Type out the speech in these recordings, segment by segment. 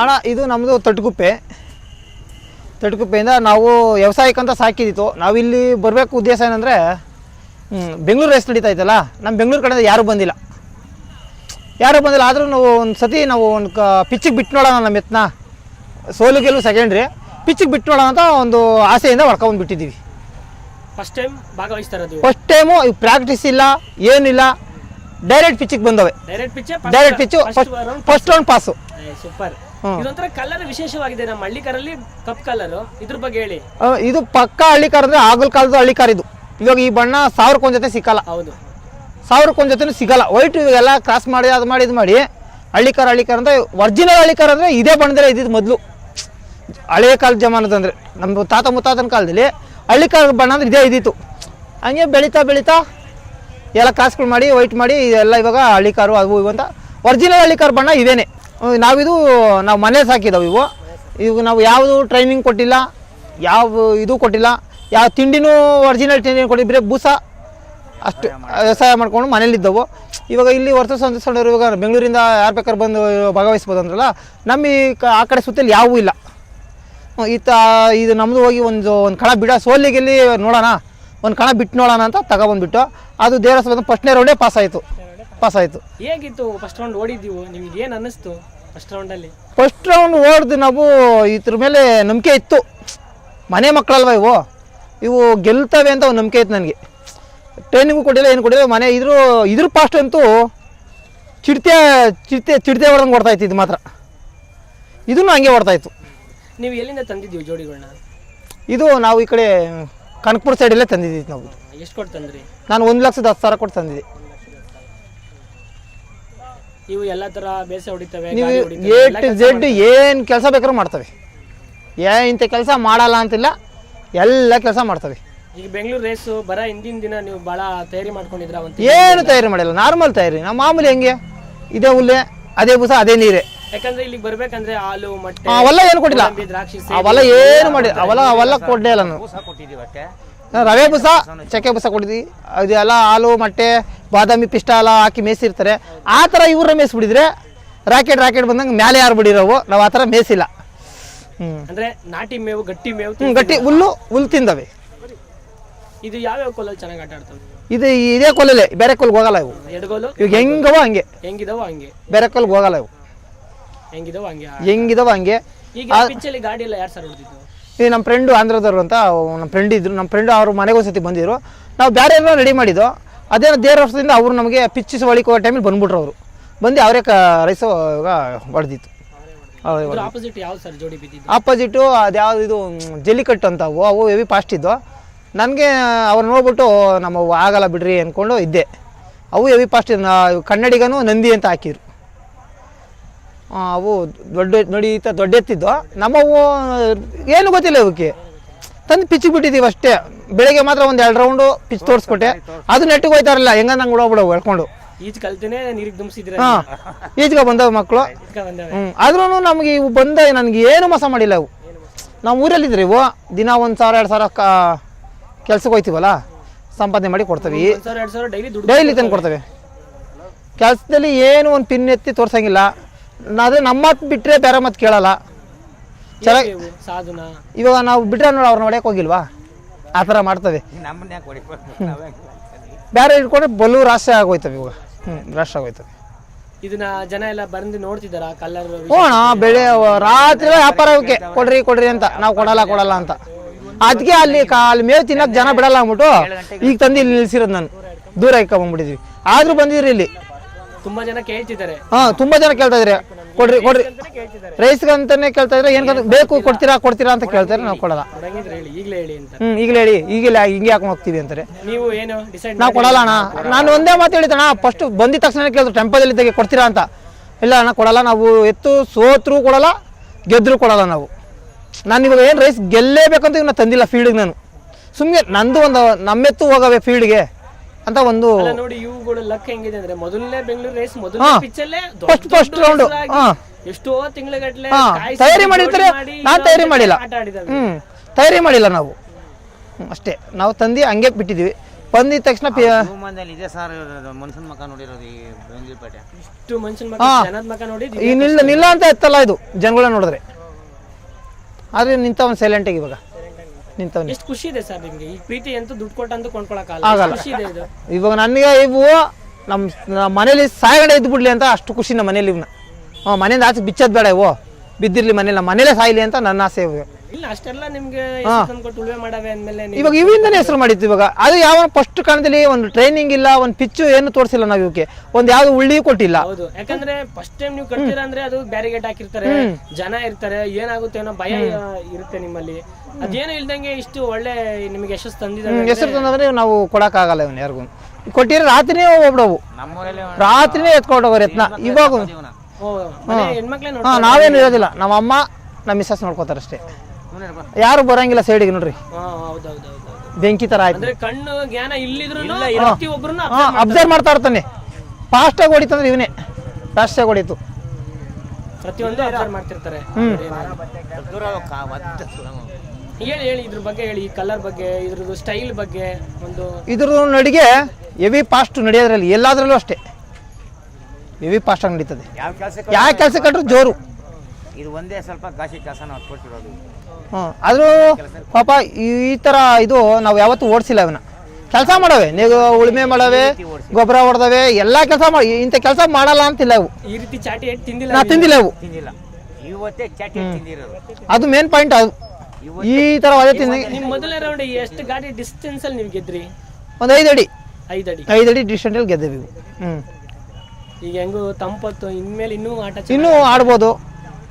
ಅಣ್ಣ ಇದು ನಮ್ಮದು ತಟ್ಗುಪ್ಪೆ. ತಟ್ಗುಪ್ಪೆಯಿಂದ ನಾವು ವ್ಯವಸಾಯಕ್ಕಂತ ಸಾಕಿದಿತ್ತು ನಾವಿಲ್ಲಿ ಬರಬೇಕು ಉದ್ದೇಶ ಏನಂದರೆ ಬೆಂಗಳೂರು ರೇಸ್ ನಡೀತಾ ಇತ್ತಲ್ಲ ನಮ್ಮ ಬೆಂಗಳೂರು ಕಡೆಯಿಂದ ಯಾರೂ ಬಂದಿಲ್ಲ. ಯಾರೂ ಬಂದಿಲ್ಲ ಆದರೂ ನಾವು ಒಂದು ಸತಿ ನಾವು ಒಂದು ಕ ಪಿಚ್ಚಿಗೆ ಬಿಟ್ಟು ನೋಡೋಣ ನಮ್ಮ ಎತ್ನ ಸೋಲು ಗೆಲುವು ಸೆಕೆಂಡ್ರಿ ಪಿಚ್ಚಿಗೆ ಬಿಟ್ಟು ನೋಡೋಣ ಅಂತ ಒಂದು ಆಸೆಯಿಂದ ಹೊಡ್ಕೊಂಡು ಬಿಟ್ಟಿದ್ದೀವಿ. ಫಸ್ಟ್ ಟೈಮ್ ಭಾಗವಹಿಸ್ತಾ ಇರೋದು ಫಸ್ಟ್ ಟೈಮು ಪ್ರಾಕ್ಟೀಸ್ ಇಲ್ಲ ಏನಿಲ್ಲ. ಡೈರೆಕ್ಟ್ ಪಿಚ್ಚಿಗೆ ಬಂದವೆ. Direct pitch direct pitch first round pass super. ಇದೊಂಥರ ಕಲರ್ ವಿಶೇಷವಾಗಿದೆ ನಮ್ಮ ಹಳ್ಳಿ ಕಾರಲ್ಲಿ ಕಪ್ ಕಲರ್ ಇದ್ರ ಬಗ್ಗೆ ಹೇಳಿ. ಇದು ಪಕ್ಕ ಹಳ್ಳಿ ಕಾರ್ ಅಂದರೆ ಆಗಲ್ ಕಾಲದ ಹಳ್ಳಿ ಕಾರ್ ಇದು. ಇವಾಗ ಈ ಬಣ್ಣ ಸಾವಿರಕ್ಕೊಂದ್ ಜೊತೆ ಸಿಕ್ಕಲ್ಲ. ಹೌದು. ಸಾವಿರಕ್ಕೊಂದು ಜೊತೆ ಸಿಗಲ್ಲ. ವೈಟ್ ಇವಾಗೆಲ್ಲ ಕ್ರಾಸ್ ಮಾಡಿ ಅದು ಮಾಡಿ ಇದು ಮಾಡಿ ಹಳ್ಳಿ ಕಾರ್ ಹಳ್ಳಿ ಕಾರ್ ಅಂದರೆ ಒರಿಜಿನಲ್ ಹಳ್ಳಿ ಕಾರ್ ಅಂದರೆ ಇದೇ ಬಣ್ಣದಲ್ಲೇ ಇದ್ದಿದ್ದು ಮೊದಲು. ಹಳೆಯ ಕಾಲದ ಜಮಾನದ ಅಂದರೆ. ನಮ್ಮ ತಾತ ಮುತ್ತಾತನ ಕಾಲದಲ್ಲಿ ಹಳ್ಳಿ ಕಾರ್ ಬಣ್ಣ ಅಂದ್ರೆ ಇದೇ ಇದ್ದಿತ್ತು. ಹಂಗೆ ಬೆಳೀತಾ ಬೆಳೀತಾ ಎಲ್ಲ ಕ್ರಾಸ್ಗಳು ಮಾಡಿ ವೈಟ್ ಮಾಡಿ ಎಲ್ಲ ಇವಾಗ ಹಳ್ಳಿಕಾರು ಅವು ಇವು ಅಂತ. ಒರಿಜಿನಲ್ ಹಳ್ಳಿ ಕಾರ್ ಬಣ್ಣ ಹ್ಮ್, ನಾವಿದು, ನಾವು ಮನೆ ಸಾಕಿದಾವೆ ಇವು. ಇವು ನಾವು ಯಾವುದು ಟ್ರೈನಿಂಗ್ ಕೊಟ್ಟಿಲ್ಲ, ಯಾವ ಇದು ಕೊಟ್ಟಿಲ್ಲ, ಯಾವ ತಿಂಡಿನೂ ಒರಿಜಿನಲ್ ಟ್ರೈನಿಂಗ್ ಕೊಟ್ಟಿಲ್ಲ ಬರೀ ಬೂಸ ಅಷ್ಟು ವ್ಯವಸಾಯ ಮಾಡ್ಕೊಂಡು ಮನೇಲಿದ್ದವು. ಇವಾಗ ಇಲ್ಲಿ ವರ್ಷ ಸಂತ ಇವಾಗ ಬೆಂಗಳೂರಿಂದ ಯಾರು ಬೇಕಾದ್ರೆ ಬಂದು ಭಾಗವಹಿಸ್ಬೋದು ಅಂದ್ರಲ್ಲ ನಮ್ಮ ಈ ಕ, ಆ ಕಡೆ ಸುತ್ತಲ್ಲಿ ಯಾವೂ ಇಲ್ಲ. ಈತ, ಇದು ನಮ್ಮದು ಹೋಗಿ ಒಂದು ಒಂದು ಕಣ ಬಿಡ, ಸೋಲಿಗೆಲ್ಲಿ ನೋಡೋಣ, ಒಂದು ಕಣ ಬಿಟ್ಟು ನೋಡೋಣ ಅಂತ ತಗೊಬಂದ್ಬಿಟ್ಟು, ಅದು ದೇವರ ಫಸ್ಟ್ನೇ ರೌಂಡೇ ಪಾಸ್ ಆಯಿತು. ಪಾಸ್ ಆಯಿತು. ಹೇಗಿತ್ತು ಫಸ್ಟ್ ರೌಂಡ್ ಓಡಿದ್ದೀವಿ ನಿಮ್ಗೆ ಏನು ಅನ್ನಿಸ್ತು? ಫಸ್ಟ್ ರೌಂಡ್ ಓಡ್ದು ನಾವು ಇದ್ರ ಮೇಲೆ ನಂಬಿಕೆ ಇತ್ತು. ಮನೆ ಮಕ್ಕಳಲ್ವ ಇವು? ಇವು ಗೆಲ್ತವೆ ಅಂತ ಒಂದು ನಂಬಿಕೆ ಇತ್ತು ನನಗೆ. ಟ್ರೈನಿಂಗು ಕೊಡಿಲ್ಲ ಏನು ಕೊಟ್ಟಿಲ್ಲ ಮನೆ ಇದ್ರು ಇದ್ರ ಪಾಸ್ಟ್ ಅಂತೂ ಚಿಡ್ತೆ ಚಿಡ್ತೆ ಚಿಡ್ತೆ ಹೊಡೆದಂಗೆ ಓಡ್ತಾ ಇತ್ತು ಇದು ಮಾತ್ರ. ಇದನ್ನು ಹಂಗೆ ಓಡ್ತಾ ಇತ್ತು. ನೀವು ಎಲ್ಲಿಂದ ತಂದಿದ್ದೀವಿ ಜೋಡಿಗಳನ್ನ ಇದು ನಾವು ಈ ಕಡೆ ಕನಕಪುರ ಸೈಡಲ್ಲೇ ತಂದಿದ್ದೀವಿ ನಾವು. ಎಷ್ಟು ಕೊಟ್ಟು ತಂದ್ರಿ? ನಾನು ಒಂದು ಲಕ್ಷದ ಹತ್ತು ಸಾವಿರ ಕೊಟ್ಟು ತಂದಿದ್ದೆ. ಇವು ಎಲ್ಲಾ ತರ ಬೇಸ ಹೊಡಿತವೆ ನೀವು ಎ ಟು ಜೆಡ್ ಏನು ಕೆಲಸ ಬೇಕಾದ್ರೂ ಮಾಡ್ತವೆ. ಏ ಇಂತ ಕೆಲಸ ಮಾಡಲ್ಲ ಅಂತಿಲ್ಲ ಎಲ್ಲ ಕೆಲಸ ಮಾಡ್ತವೆ. ಈಗ ಬೆಂಗಳೂರು ರೇಸು ಬರ ಹಿಂದಿನ ದಿನ ನೀವು ಬಹಳ ತಯಾರಿ ಮಾಡ್ಕೊಂಡಿದ್ರ ಅವಂತ ಏನು ತಯಾರಿ ಮಾಡಿಲ್ಲ ನಾರ್ಮಲ್ ತಯಾರಿ. ನಾವು ಮಾಮೂಲಿ ಹೆಂಗೆ ಇದೇ ಹುಲ್ಲೆ ಅದೇ ಬುಸ ಅದೇ ನೀರೇ. ಯಾಕಂದ್ರೆ ಇಲ್ಲಿ ಬರ್ಬೇಕಂದ್ರೆ ಹಾಲು ಮೊಟ್ಟೆ ಅವೆಲ್ಲ ಏನು ಕೊಟ್ಟಿಲ್ಲ. ದ್ರಾಕ್ಷಿ ಸೇಬು, ಅವೆಲ್ಲ ಏನು ಮಾಡಿಲ್ಲ ಅವೆಲ್ಲ ಅವೆಲ್ಲ ಕೊಡಲೇ ಇಲ್ಲ ನಾವು ನಾವು ರವೆ ಬುಸ ಚಕ್ಕೆ ಬುಸ ಕೊಡಿದ್ವಿ ಅದೆಲ್ಲ ಹಾಲು ಮೊಟ್ಟೆ ಬಾದಾಮಿ ಪಿಷ್ಟ ಎಲ್ಲ ಹಾಕಿ ಮೇಯಿಸಿರ್ತಾರೆ. ಆ ಥರ ಇವ್ರ ಮೇಯಿಸ್ಬಿಟ್ಟಿದ್ರೆ ರಾಕೆಟ್ ರಾಕೆಟ್ ಬಂದಂಗೆ ಮೇಲೆ ಯಾರು ಬಿಡಿರೋವು ನಾವು ಆ ಥರ ಮೇಯಿಸಿಲ್ಲ. ಹ್ಞೂ ಅಂದ್ರೆ ನಾಟಿ ಮೇವು ಗಟ್ಟಿ ಮೇವು ಹ್ಞೂ ಗಟ್ಟಿ ಹುಲ್ಲು ಹುಲ್ಲು ತಿಂದವೆ. ಇದು ಯಾವ್ಯಾವ ಕೋಲಲ್ಲಿ ಚೆನ್ನಾಗಿ ಆಟ ಆಡ್ತವೆ? ಇದು ಇದೇ ಕೊಲ್ಲಲೆ ಬೇರೆ ಕೊಲ್ಗೆ ಹೋಗಲ್ಲ ಇವು. ಎಡಗೋಲು ಇವಾಗ ಹೆಂಗವ ಹಂಗೆ. ಹೆಂಗಿದಾವ ಹಂಗೆ. ಬೇರೆ ಕೊಲ್ಗೆ ಹೋಗಲ್ಲ ಇವು. ಹೆಂಗಿದಾವ ಹಂಗೆ? ಹೆಂಗಿದವ ಹಂಗೆ. ಈಗ ಪಿಚ್ಚಲ್ಲಿ ಗಾಡಿ ಎಲ್ಲ ಯಾರು ಸರ್ ಹೊಡೆದಿದ್ದು? ಈ ನಮ್ಮ ಫ್ರೆಂಡು ಆಂಧ್ರದವರು ಅಂತ ನಮ್ಮ ಫ್ರೆಂಡ್ ಇದ್ರು ನಮ್ಮ ಫ್ರೆಂಡು ಅವ್ರ ಮನೆಗೆ ಒಂದ್ಸತಿ ಬಂದಿದ್ರು. ನಾವು ಬೇರೆ ಏನೋ ರೆಡಿ ಮಾಡಿದ್ದು ಅದೇನೋ ದೇವ್ರ ವರ್ಷದಿಂದ ಅವರು ನಮಗೆ ಪಿಚ್ಚಿಸ್ ಒಳಿಕ್ ಹೋಗೋ ಟೈಮಲ್ಲಿ ಬಂದ್ಬಿಟ್ರು ಅವರು. ಬಂದು ಅವರೇ ಕ ರೈಸು ಹೊಡೆದಿತ್ತು ಆಪೋಸಿಟ್ ಅದು ಯಾವ್ದು ಇದು ಜಲ್ಲಿಕಟ್ಟು ಅಂತ ಅವು ಅವು ಹೆವಿ ಫಾಸ್ಟ್ ಇದ್ದು ನನಗೆ ಅವ್ರು ನೋಡ್ಬಿಟ್ಟು ನಮ್ಮ ಆಗಲ್ಲ ಬಿಡ್ರಿ ಅಂದ್ಕೊಂಡು ಇದ್ದೆ. ಅವು ಹೆವಿ ಫಾಸ್ಟ್ ಕನ್ನಡಿಗನು ನಂದಿ ಅಂತ ಹಾಕಿದ್ರು. ಅವು ದೊಡ್ಡ ನೋಡಿ ದೊಡ್ಡೆತ್ತಿದ್ದು ಥರ ದೊಡ್ಡ ಎತ್ತಿದ್ದು ನಮ್ಮವು ಏನು ಗೊತ್ತಿಲ್ಲ ಅವಕ್ಕೆ ತಂದು ಪಿಚ್ಚಿಗೆ ಬಿಟ್ಟಿದ್ದೀವಿ ಅಷ್ಟೇ. ಬೆಳಗ್ಗೆ ಮಾತ್ರ ಒಂದು ಎರಡು ರೌಂಡು ಪಿಚ್ ತೋರಿಸ್ಕೊಟ್ಟೆ. ಅದು ನೆಟ್ಟಿಗೆ ಹೋಯ್ತಾರಲ್ಲ ಹೆಂಗ ನಂಗೆ ಬಿಡೋ ಹೇಳ್ಕೊಂಡು. ಈಜ್ ಕಲ್ತೇನೆ ನೀರಿಗೆ ದುಮ್ಸಿದ್ರೆ. ಹಾಂ ಈಜ್ಗೆ ಬಂದವು ಮಕ್ಕಳು ಹ್ಞೂ ಆದ್ರೂ ನಮಗೆ ಇವು ಬಂದ ನನಗೆ ಏನು ಮೋಸ ಮಾಡಿಲ್ಲ ಇವು ನಾವು ಊರಲ್ಲಿದ್ರಿ ಇವು ದಿನ ಒಂದು ಸಾವಿರ ಎರಡು ಸಾವಿರ ಕಾ ಕೆಲ್ಸಕ್ಕೆ ಹೋಯ್ತೀವಲ್ಲ ಸಂಪಾದನೆ ಮಾಡಿ ಕೊಡ್ತೇವೆ. ಡೈಲಿ ತಂದು ಕೊಡ್ತೇವೆ. ಕೆಲಸದಲ್ಲಿ ಏನು ಒಂದು ಪಿನ್ ಎತ್ತಿ ತೋರ್ಸಂಗಿಲ್ಲ. ಅದೇ ನಮ್ಮ ಮಾತು ಬಿಟ್ಟರೆ ಬೇರೆ ಮಾತು ಕೇಳಲ್ಲ. ಚೆನ್ನಾಗಿ ಸಾಧುನ? ಇವಾಗ ನಾವು ಬಿಟ್ರೆ ನೋಡಿ ಅವ್ರನ್ನ ಹೊಡೆಯಕ್ಕೆ ಹೋಗಿಲ್ವಾ? ಆ ಥರ ಮಾಡ್ತವೆ ಬೇರೆ ಇಟ್ಕೊಂಡ್ರೆ ಬಲು ರಾಶಿ ಆಗೋಯ್ತವೆ ಇವಾಗ. ಹ್ಞೂ ರಾಶಿ ಆಗೋಯ್ತವೆ. ಇದನ್ನ ಜನ ಎಲ್ಲ ಬಂದು ನೋಡ್ತಿದ್ದಾರಾ ಕಲರ್ ಹೋಣ ಬೆಳೆ ರಾತ್ರಿ ವ್ಯಾಪಾರ ಅವಕ್ಕೆ ಕೊಡ್ರಿ ಕೊಡ್ರಿ ಅಂತ. ನಾವು ಕೊಡಲ್ಲ ಕೊಡಲ್ಲ ಅಂತ. ಅದಕ್ಕೆ ಅಲ್ಲಿ ಅಲ್ಲಿ ಮೇವು ತಿನ್ನಕ್ ಜನ ಬಿಡಲ್ಲ ಅಂದ್ಬಿಟ್ಟು ಈಗ ತಂದು ಇಲ್ಲಿ ನಿಲ್ಸಿರೋದು ನಾನು. ದೂರ ಇಕ್ಕೊಂಡ್ಬಿಟ್ಟಿದ್ವಿ ಆದ್ರೂ ಬಂದಿದ್ರಿ ಇಲ್ಲಿ. ತುಂಬಾ ಜನ ಕೇಳ್ತಿದ್ದಾರೆ. ಹಾ ತುಂಬಾ ಜನ ಕೇಳ್ತಾ ಇದ್ರೆ ಕೊಡ್ರಿ ಕೊಡ್ರಿ. ರೈಸ್ ಕೇಳ್ತಿದ್ದಾರೆ. ರೈಸ್ಗೆ ಅಂತಾನೆ ಕೇಳ್ತಾ ಇದ್ರೆ ಏನ್ ಬೇಕು ಕೊಡ್ತೀರಾ ಕೊಡ್ತೀರಾ ಅಂತ ಕೇಳ್ತಾರೆ ನಾವು ಕೊಡಲ್ಲ. ಕೊಡಂಗಿದ್ರೆ ಹೇಳಿ ಈಗಲೇ ಹೇಳಿ ಅಂತ. ಹ್ಮ್ ಈಗಲೇ ಹೇಳಿ ಈಗಲೇ ಹಿಂಗೆ ಹಾಕೊಂಡು ಹೋಗ್ತೀವಿ ಅಂತಾರೆ. ನೀವು ಏನು ಡಿಸೈಡ್ ನಾವು ಕೊಡಲ್ಲ ಅಣ್ಣ. ನಾನು ಒಂದೇ ಮಾತು ಹೇಳಿದಣ್ಣ ಫಸ್ಟ್ ಬಂದಿದ ತಕ್ಷಣ ಕೇಳಿದ್ರು ಟೆಂಪೋದಲ್ಲಿ ತೆಗೆ ಕೊಡ್ತೀರಾ ಅಂತ. ಇಲ್ಲ ಅಣ್ಣ ಕೊಡಲ್ಲ ನಾವು ಎತ್ತು ಸೋತ್ರೂ ಕೊಡಲ್ಲ ಗೆದ್ರು ಕೊಡಲ್ಲ ನಾವು. ನಾನು ಇವಾಗ ಏನು ರೈಸ್ ಗೆಲ್ಲೇಬೇಕಂತ ಇವ್ನ ತಂದಿಲ್ಲ ಫೀಲ್ಡಿಗೆ ನಾನು. ಸುಮ್ಮನೆ ನಂದು ಒಂದು ನಮ್ಮೆತ್ತು ಹೋಗವೆ ಫೀಲ್ಡ್ಗೆ ಅಂತ ಒಂದು ಅಲ್ಲ ನೋಡಿ ಇವುಗಳ ಲಕ್ ಹೆಂಗಿದೆ ಅಂದ್ರೆ ಮೊದಲನೇ ಬೆಂಗಳೂರು ರೇಸ್. ಮೊದಲನೇ ಪಿಚ್ಚಲ್ಲೇ First- first round. ಹಾ. ಎಷ್ಟೋ ತಿಂಗಳಗಟ್ಟಲೆ ತಯಾರಿ ಮಾಡಿರ್ತಾರೆ. ನಾನು ತಯಾರಿ ಮಾಡಿಲ್ಲ. ಹ್ಮ್. ತಯಾರಿ ಮಾಡಿಲ್ಲ ನಾವು. ಅಷ್ಟೇ. ನಾವು ತಂದು ಹಂಗೆ ಬಿಟ್ಟಿದ್ದೀವಿ ಬಂದಿದ ತಕ್ಷಣ ಪಿ ಇದೆ ಸರ್ ಮನ್ಸನ್ ಮಕ ನೋಡಿರೋದು ಈ ನಿಲ್ಲ ನಿಲ್ಲ ಅಂತ ಎತ್ತಲ್ಲ ಇದು ಜನಗಳ ನೋಡಿದ್ರೆ. ಆದ್ರೆ ನಿಂತ ಒಂದ ಸೈಲೆಂಟ್ ಆಗಿ ಇವಾಗ. ನಿಂತವನ್. ಎಷ್ಟು ಖುಷಿ ಇದೆ ಸರ್ ನಿಮ್ಗೆ? ಈ ಪ್ರೀತಿ ಅಂತೂ ದುಡ್ಡು ಕೊಟ್ಟಂತೂ ಕೊಂಡ್ಕೊಳಕ್ ಆಗಲ್ಲ. ಖುಷಿ ಇದೆ ಇದು? ಇವಾಗ ನನಗೆ ಇವು ನಮ್ಮ ನಮ್ಮ ಮನೇಲಿ ಸಾಯಗಡೆ ಇದ್ದು ಬಿಡ್ಲಿ ಅಂತ ಅಷ್ಟು ಖುಷಿ ನಮ್ಮ ಮನೇಲಿ ಇವನ್ನ ಹಾಂ ಮನೆಯಿಂದ ಆಚೆ ಬಿಚ್ಚದ್ ಬೇಡ ಇವು. ಬಿದ್ದಿರ್ಲಿ ಮನೇಲಿ ನಮ್ಮ ಮನೇಲೇ ಸಾಯ್ಲಿ ಅಂತ ನನ್ನ ಆಸೆ ಇವಾಗ. ಇಲ್ಲ ಅಷ್ಟೆಲ್ಲ ನಿಮ್ಗೆ ಕೊಟ್ಟು ಉಳುವೆ ಮಾಡವೆ ಅಂದ್ಮೇಲೆ ನೀವು ಇವಾಗ ಇವಿಂದನೇ ಹೆಸರು ಮಾಡಿದ್ವಿ ಇವಾಗ. ಅದು ಯಾವ ಫಸ್ಟ್ ಕಾಲದಲ್ಲಿ ಒಂದು ಟ್ರೈನಿಂಗ್ ಇಲ್ಲ ಒಂದು ಪಿಚ್ಚು ಏನು ತೋರಿಸಿಲ್ಲ ನಾವು ಇವಕ್ಕೆ. ಒಂದು ಯಾವ್ದು ಉಳ್ಳಿ ಕೊಟ್ಟಿಲ್ಲ. ಹೌದು. ಯಾಕಂದ್ರೆ ಫಸ್ಟ್ ಟೈಮ್ ನೀವು ಕಟ್ತೀರಾ ಅಂದ್ರೆ ಅದು ಬ್ಯಾರಿಗೇಟ್ ಹಾಕಿರ್ತಾರೆ ಜನ ಇರ್ತಾರೆ ಏನಾಗುತ್ತೆ ಅನ್ನೋ ಭಯ ಇರುತ್ತೆ ನಿಮ್ಮಲ್ಲಿ. ಅದೇನು ಇಲ್ದಂಗೆ ಇಷ್ಟು ಒಳ್ಳೆ ನಿಮ್ಗೆ ಯಶಸ್ಸು ತಂದಿದ್ದಾರೆ ಹೆಸರು ತಂದ್ರೆ ನಾವು ಕೊಡಕ್ಕಾಗಲ್ಲ ಇವನು ಯಾರಿಗೂ. ಕೊಟ್ಟಿರೋ ರಾತ್ರಿನೇ ಹೋಗ್ಬಿಡವು. ನಮ್ಮೂರಲ್ಲಿ ರಾತ್ರಿನೇ ಎತ್ಕೊಂಡೋಗ್ರೆ ಯತ್ನ. ಇವಾಗ ನಾವೇನು ಇರೋದಿಲ್ಲ ನಮ್ಮ ಅಮ್ಮ ನಮ್ಮ ಮಿಸ್ಸಸ್ ನೋಡ್ಕೋತಾರೆ ಅಷ್ಟೇ. ಯಾರು ಬರಂಗಿಲ್ಲ ಸೈಡಿಗೆ ನೋಡ್ರಿ. ಬೆಂಕಿ ತರ ಆಯ್ತು. ಅಂದ್ರೆ ಕಣ್ಣು ಜ್ಞಾನ ಅಬ್ಸರ್ವ್ ಮಾಡ್ತಾ ಇರ್ತಾನೆ. ಫಾಸ್ಟ್ ಹೊಡಿತಂದ್ರೆ ಇವನೇ. ಫಾಸ್ಟಾಗಿ ಹೊಡಿತು. ಪ್ರತಿಯೊಂದು ಅಬ್ಸರ್ವ್ ಮಾಡ್ತಿರ್ತಾರೆ. ಹೇಳಿ ಹೇಳಿ ಇದ್ರ ಬಗ್ಗೆ ಹೇಳಿ. ಈ ಕಲರ್ ಬಗ್ಗೆ ಇದ್ರದ್ದು ಸ್ಟೈಲ್ ಬಗ್ಗೆ ಒಂದು ಇದ್ರ ನಡಿಗೆ ಹೆವಿ ಫಾಸ್ಟ್ ನಡೆಯೋದ್ರಲ್ಲಿ ಎಲ್ಲಾದ್ರಲ್ಲೂ ಅಷ್ಟೇ. ಹೆವಿ ಫಾಸ್ಟಾಗಿ ನಡೀತದೆ. ಯಾವ ಕೆಲಸ ಯಾವ ಕೆಲಸ ಕಟ್ರು ಜೋರು. ಇದು ಒಂದೇ ಸ್ವಲ್ಪ ಗಾಸಿ ಕೆಲಸ ನಾವು ಕೊಡ್ತಿರೋದು. ಹ್ಞೂ ಆದರೂ ಪಾಪ ಈ ಥರ ಇದು ನಾವು ಯಾವತ್ತೂ ಓಡಿಸಿಲ್ಲ ಅವನ್ನ ಕೆಲಸ ಮಾಡವೆ ನೀವು ಉಳುಮೆ ಮಾಡವೆ ಗೊಬ್ಬರ ಹೊಡೆದವೆ ಎಲ್ಲ ಕೆಲಸ ಮಾಡಿ ಇಂಥ ಕೆಲಸ ಮಾಡಲ್ಲ ಅಂತಿಲ್ಲ ಇವು. ಈ ರೀತಿ ಚಾಟಿ ಏಟ್ ತಿಂದಿಲ್ಲ ನಾ ತಿಂದಿಲ್ಲ ಇವು. ತಿಂದಿಲ್ಲ. ಇವತ್ತೇ ಚಟಿ ತಿಂದಿರೋದು. ಅದು ಮೇನ್ ಪಾಯಿಂಟ್ ಅದು. ಈ ಥರ ಅದೇ ತಿಂದ ನಿಮ್ ಮೊದಲನೇ ರೌಂಡ್ ಎಷ್ಟು ಗಾಡಿ ಡಿಸ್ಟೆನ್ಸ್ ಅಲ್ಲಿ ನೀವು ಗೆದ್ರಿ? ಒಂದು ಐದು ಅಡಿ. ಐದು ಅಡಿ. ಐದು ಅಡಿ ಡಿಸ್ಟೆಂಟಲ್ಲಿ ಗೆದ್ದೇವೆ ಇವು. ಹ್ಞೂ ಈಗ ಹೆಂಗು ತಂಪತ್ತು ಇನ್ಮೇಲೆ ಇನ್ನೂ ಆಟ ಇನ್ನು ಇನ್ನೂ ಆಡ್ಬೋದು.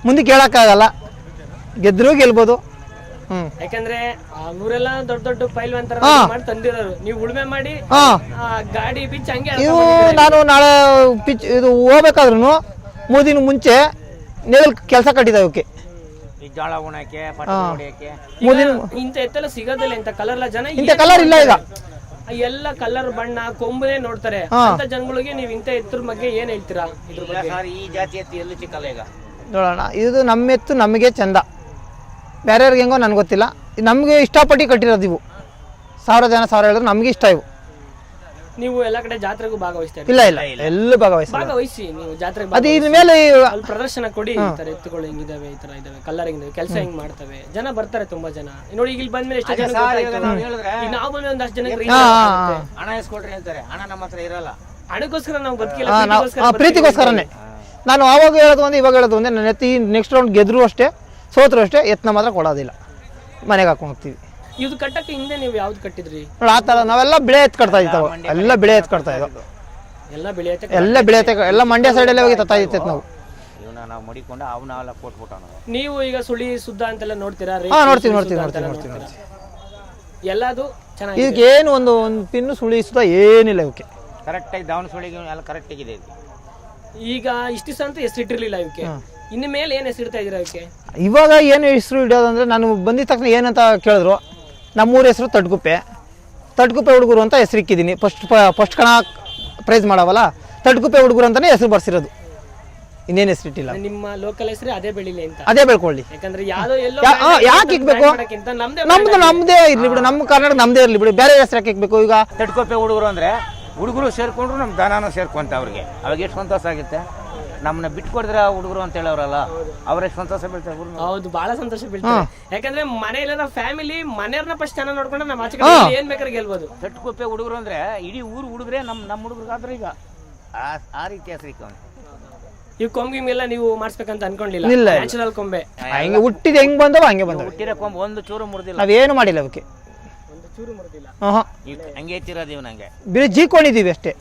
ಮುಂದೆ ಕೇಳೋಕ್ಕಾಗಲ್ಲ. ಗೆದ್ದರೂ ಗೆಲ್ಬೋದು. ಹ್ಞೂ ಯಾಕಂದ್ರೆ ಅವರೆಲ್ಲ ದೊಡ್ಡ ದೊಡ್ಡ ಪೈಲ್ವಾನ್ ತರ ಮಾಡಿ ತಂದಿರೋರು. ನೀವು ಉಳ್ಮೆ ಮಾಡಿ ಹಾಂ. ಆ ಗಾಡಿ ಬಿಚ್ಚ ಹಂಗೆ ಇವು ನಾನು ನಾಳೆ ಪಿಚ್ ಇದು ಹೋಗ್ಬೇಕಾದ್ರೂ ಮೂರು ದಿನ ಮುಂಚೆ ನೇಗಲ್ ಕೆಲಸ ಕಟ್ಟಿದ್ದಾವೆ ಅವಕ್ಕೆ ಈ ಜೋಳ ಉಣಕ್ಕೆ ಪಟ್ಟ ಹೊಡಿಯಕ್ಕೆ. ಮೂರು ದಿನ ಇಂತ ಎತ್ತೆಲ್ಲ ಸಿಗೋದಿಲ್ಲ ಇಂತ ಕಲರ್ ಎಲ್ಲ ಜನ ಇಂಥ ಕಲರ್ ಇಲ್ಲ ಈಗ. ಎಲ್ಲ ಕಲರ್ ಬಣ್ಣ ಕೊಂಬನೇ ನೋಡ್ತಾರೆ. ಅಂತ ಜನಗಳಿಗೆ ನೀವು ಇಂತ ಎತ್ತರ ಬಗ್ಗೆ ಏನ್ ಹೇಳ್ತೀರಾ? ಇದ್ರ ಬಗ್ಗೆ. ಸರ್ ಈ ಜಾತಿ ಎತ್ತಿ ಎಲ್ಲೂ ಚಿಕ್ಕಲ್ಲ ಈಗ? ನೋಡೋಣ. ಇದು ನಮ್ಮ ಎತ್ತು ನಮಗೆ ಚಂದ. ಬೇರೆಯವ್ರಿಗೆ ಹೆಂಗೋ ನನಗೆ ಗೊತ್ತಿಲ್ಲ. ನಮಗೆ ಇಷ್ಟಪಟ್ಟು ಕಟ್ಟಿರೋದು ಇವು. ಸಾವಿರ ಜನ ಸಾವಿರ ಹೇಳಿದ್ರೆ ನಮಗೆ ಇಷ್ಟ ಇವು. ನೀವು ಎಲ್ಲ ಕಡೆ ಜಾತ್ರೆಗೂ ಭಾಗವಹಿಸ್ತಾ ಇಲ್ಲ ಇಲ್ಲ. ಎಲ್ಲೂ ಭಾಗವಹಿಸಲ್ಲ. ಭಾಗವಹಿಸಿ ನೀವು ಜಾತ್ರೆಗೆ ಅದು ಇದ್ರ ಮೇಲೆ ಅಲ್ಲಿ ಪ್ರದರ್ಶನ ಕೊಡಿ ಈ ತರ ಎತ್ತುಗಳು ಹಿಂಗಿದಾವೆ ಈ ತರ ಇದಾವೆ ಕಲರ್ ಹಿಂಗಿದಾವೆ ಕೆಲಸ ಹಿಂಗ್ ಮಾಡ್ತವೆ. ಜನ ಬರ್ತಾರೆ ತುಂಬಾ ಜನ. ನೋಡಿ ಈಗ ಇಲ್ಲಿ ಬಂದ್ಮೇಲೆ ಎಷ್ಟು ಜನ ನಾವು ಹೇಳಿದ್ರೆ ಈಗ ನಾವು ಬಂದ್ರೆ ಒಂದಷ್ಟು ಆಗುತ್ತೆ. ಹಣ ಇಸ್ಕೊಡ್ರಿ ಅಂತಾರೆ. ಹಣ ನಮ್ಮ ಹತ್ರ ಇರಲ್ಲ. ಹಣಕ್ಕೋಸ್ಕರ ನಾವು ಬದುಕಿಲ್ಲ ನಾವು ಪ್ರೀತಿಗೋಸ್ಕರನೇ. ನಾನು ಆವಾಗ ಹೇಳೋದು ಒಂದೇ ಇವಾಗ ಹೇಳೋದು ಒಂದೇ. ನನ್ನ ಎತ್ತಿ ನೆಕ್ಸ್ಟ್ ರೌಂಡ್ ಗೆದ್ರು ಅಷ್ಟೇ ಸೋತ್ರು ಅಷ್ಟೇ ಯತ್ನ ಮಾತ್ರ ಕೊಡೋದಿಲ್ಲ. ಮನೆಗೆ ಹಾಕೊಂಡು ಹೋಗ್ತೀವಿ. ಇದು ಕಟ್ಟಕ್ಕೆ ಹಿಂದೆ ನೀವು ಯಾವ್ದು ಕಟ್ಟಿದ್ರಿ? ನೋಡಿ ಆ ಥರ ನಾವೆಲ್ಲ ಬೆಳೆ ಎತ್ತು ಕಟ್ತಾ ಇದ್ದಾವೆ ಎಲ್ಲ ಬೆಳೆ ಎತ್ತು ಕಟ್ತಾ ಇದ್ದಾವೆ ಎಲ್ಲ ಬೆಳೆಯತ್ತೆ ಎಲ್ಲ ಬೆಳೆ ಎತ್ತ ಎಲ್ಲ ಮಂಡ್ಯ ಸೈಡಲ್ಲೇ ಹೋಗಿ ತತ್ತಾ ನಾವು. ಇವನ್ನ ನಾವು ಮಡಿಕೊಂಡು ಕೊಟ್ಬಿಟ್ಟು ನಾವು. ನೀವು ಈಗ ಸುಳಿ ಸುದ್ದ ಅಂತೆಲ್ಲ ನೋಡ್ತೀರಾ? ಹಾಂ ನೋಡ್ತೀನಿ ನೋಡ್ತೀವಿ ಸುಳಿ ನೋಡ್ತೀವಿ ಸುದ್ದ ನೋಡ್ತೀವಿ ಅಂತೆಲ್ಲ ನೋಡ್ತೀವಿ. ನೋಡ್ತೀರಾ? ಎಲ್ಲದು ಚೆನ್ನಾಗಿ ಇದಕ್ಕೆ ಏನು ಒಂದು ಒಂದು ಪಿನ್ನು ಸುದ್ದ ಏನಿಲ್ಲ ಇವಕ್ಕೆ. ಕರೆಕ್ಟಾಗಿ ದಾವಣ ಸುಳಿಗೆ ಎಲ್ಲ ಕರೆಕ್ಟಾಗಿದೆ ಇದು ಈಗ ಇಷ್ಟು ದಿವಸ ಅಂತ ಹೆಸರಿಟ್ಟಿರ್ಲಿಲ್ಲ ಇವಕ್ಕೆ. ಇನ್ನು ಮೇಲೆ ಏನ್ ಹೆಸರಿಡ್ತಾ ಇದೀರಾ ಇವಕ್ಕೆ? ಇವಾಗ ಏನು ಹೆಸರು ಇಡೋದಂದ್ರೆ ನಾನು ಬಂದಿದ ತಕ್ಷಣ ಏನಂತ ಕೇಳಿದ್ರು. ನಮ್ಮೂರ ಹೆಸರು ತಡ್ಗುಪ್ಪೆ. ತಡ್ಗುಪ್ಪೆ ಹುಡುಗರು ಅಂತ ಹೆಸರು ಇಕ್ಕಿದ್ದೀನಿ ಫಸ್ಟ್ ಫಸ್ಟ್ ಕಣ ಪ್ರೈಸ್ ಮಾಡವಲ್ಲ ತಡ್ಗುಪ್ಪೆ ಹುಡುಗರು ಅಂತಲೇ ಹೆಸರು ಬರ್ಸಿರೋದು. ಇನ್ನೇನು ಹೆಸರು ಇಟ್ಟಿಲ್ಲ ನಿಮ್ಮ ಲೋಕಲ್ ಹೆಸರು ಅದೇ ಬೆಳಿಲಿ ಅಂತ. ಅದೇ ಬೆಳ್ಕೊಳ್ಳಿ. ಯಾಕಂದ್ರೆ ಯಾಕೆ ಇಕ್ಬೇಕು? ನಮ್ದು ನಮ್ದೇ ಇರಲಿ ಬಿಡು. ನಮ್ಮ ಕರ್ನಾಟಕ ನಮ್ದೇ ಇರ್ಲಿ ಬಿಡು. ಬೇರೆ ಹೆಸರು ಯಾಕೆ ಇಕ್ಬೇಕು ಈಗ? ತಡ್ಕೊಪ್ಪೆ ಹುಡುಗರು ಅಂದ್ರೆ ಹುಡುಗರು ಸೇರ್ಕೊಂಡ್ರು ನಮ್ಮ ದನಾನು ಸೇರ್ಕೊಂತ ಅವ್ರಿಗೆ. ಅವಾಗ ಎಷ್ಟು ಸಂತೋಷ ಆಗುತ್ತೆ? ನಮ್ಮನ್ನ ಬಿಟ್ಕೊಡಿದ್ರೆ ಆ ಹುಡುಗರು ಅಂತ ಹೇಳೋರಲ್ಲ ಅವ್ರಿಗೆ ಸಂತೋಷ ಬೀಳ್ತಾರೆ. ಹೌದು ಬಹಳ ಸಂತೋಷ ಬೀಳ್ತಾರೆ ಯಾಕಂದ್ರೆ ಮನೆಯಲ್ಲ ಫ್ಯಾಮಿಲಿ ಮನೆಯವ್ರನ್ನ ಫಸ್ಟ್ ಚೆನ್ನಾಗಿ ನೋಡ್ಕೊಂಡ್ರೆ ನಮ್ಮ ಆಚೆ ಕಡೆ ಏನ್ ಬೇಕಾದ್ರೆ ಗೆಲ್ಬೋದು ತಟ್ಕೊಪ್ಪೆ ಹುಡುಗರು ಅಂದ್ರೆ ಇಡೀ ಊರು ಹುಡುಗ್ರೆ ನಮ್ಮ ನಮ್ಮ ಹುಡುಗರಿಗಾದ್ರೆ ಈಗ ಆ ಆ ರೀತಿ ಹೆಸರಿಕ ಈ ಕೊಂಬಿಗೆಲ್ಲ ನೀವು ಮಾಡಿಸ್ಬೇಕಂತ ಅನ್ಕೊಂಡಿಲ್ಲ. ಇಲ್ಲ. ನ್ಯಾಚುರಲ್ ಕೊಂಬೆ. ಹಂಗೆ ಹುಟ್ಟಿದ ಹೆಂಗ್ ಬಂದವ ಹಂಗೆ ಬಂದವ. ಹುಟ್ಟಿರೋ ಕೊಂಬ ಒಂದು ಚೂರು ಮುರಿದಿಲ್ಲ. ನಾವೇನು ಮಾಡಿಲ್ಲ ಅವಕ್ಕೆ ಒಂದು ಚೂರು ಹಾಂ ಹಂಗೆ ಎತ್ತಿರೋದು ಇವ್ ನಂಗೆ. ಬೇರೆ ಜೀಕೊಂಡಿದ್ದೀವಿ ಅಷ್ಟೇ.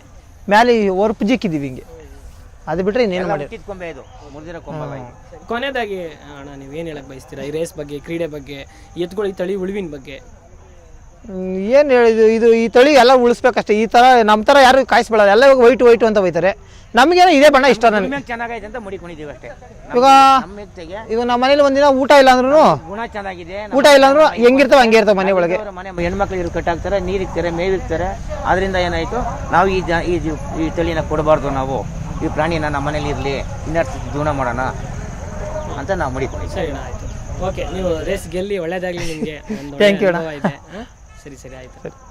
ಮೇಲೆ ಒರ್ಪು ಜೀಕಿದ್ದೀವಿ ಹಿಂಗೆ. ಅದು ಬಿಟ್ರೆ ಇನ್ನೇನು ಮಾಡಿ ಕೊಂಬೆ ಇದು ಮುರಿದಿರೋ ಕೊನೆಯದಾಗಿ ಅಣ್ಣ ನೀವು ಏನು ಹೇಳಕ್ ಬಯಸ್ತೀರಾ? ಈ ರೇಸ್ ಬಗ್ಗೆ ಕ್ರೀಡೆ ಬಗ್ಗೆ ಎತ್ಕೊಳ್ಳಿ ತಳಿ ಉಳುವಿನ ಬಗ್ಗೆ. ಏನು ಹೇಳಿದ್ರು ಇದು ಈ ತಳಿ ಎಲ್ಲ ಉಳಿಸ್ಬೇಕಷ್ಟೇ. ಈ ಥರ ನಮ್ಮ ಥರ ಯಾರು ಕಾಯಿಸ್ಬೇಡ. ಎಲ್ಲ ಇವಾಗ ವೈಟ್ ವೈಟ್ ಅಂತ ಹೋಯ್ತಾರೆ ನಮಗೇನೋ ಇದೇ ಬಣ್ಣ ಇಷ್ಟ ನನಗೆ. ಚೆನ್ನಾಗೈತೆ ಅಂತ ಮಡಿಕೊಂಡಿದ್ದೀವಿ ಅಷ್ಟೇ. ಇವಾಗ ನಮ್ಮ ಇವಾಗ ನಮ್ಮ ಮನೇಲಿ ಒಂದಿನ ಊಟ ಇಲ್ಲ ಅಂದ್ರೂ ಗುಣ ಚೆನ್ನಾಗಿದೆ. ಊಟ ಇಲ್ಲ ಅಂದ್ರೂ ಹೆಂಗಿರ್ತಾವೆ ಹಂಗೆ ಇರ್ತಾವೆ ಮನೆ ಒಳಗೆ. ಅವ್ರ ಮನೆ ಹೆಣ್ಮಕ್ಳು ಇವ್ರು ಕಟ್ಟಾಗ್ತಾರೆ ನೀರು ಇರ್ತಾರೆ ಮೇವಿರ್ತಾರೆ ಅದರಿಂದ ಏನಾಯಿತು? ನಾವು ಈ ಜ ಈ ಜೀವ- ಈ ತಳಿನ ಕೊಡಬಾರ್ದು ನಾವು. ಈ ಪ್ರಾಣಿನ ನಮ್ಮ ಮನೇಲಿ ಇರಲಿ ಇನ್ನಷ್ಟು ಜೀವನ ಮಾಡೋಣ ಅಂತ ನಾವು ಮಡಿಕೊಂಡಿದ್ದೀವಿ ಸರಿ ಆಯ್ತು. ಓಕೆ ನೀವು ರೇಸ್ ಗೆಲ್ಲಿ ಒಳ್ಳೇದಾಗಲಿ ನಿಮಗೆ. Thank you. ಇದೆ. ಸರಿ ಸರಿ ಆಯ್ತು.